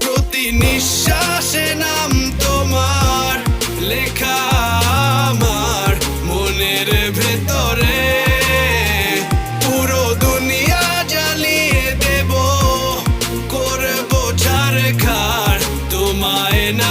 প্রতি নিঃশ্বাসে নাম তোমার, লেখা আমার মনের ভেতরে। পুরো দুনিয়া জ্বালিয়ে দেব, করব ছাড়খার তোমায় না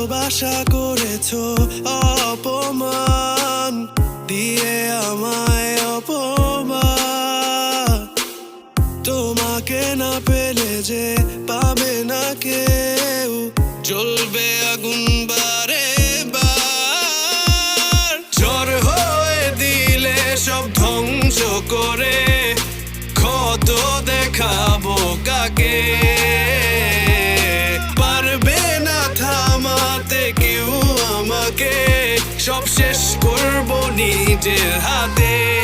ভালোবাসা করেছ অপমান, দিয়ে আমায় অপমান। তোমাকে না পেলে যে পাবে না কেউ, জ্বলবে আগুন বারে বার। ঝড় হয়ে দিলে সব ধ্বংস করে, ক্ষত দেখাবো কাকে? কেউ আমাকে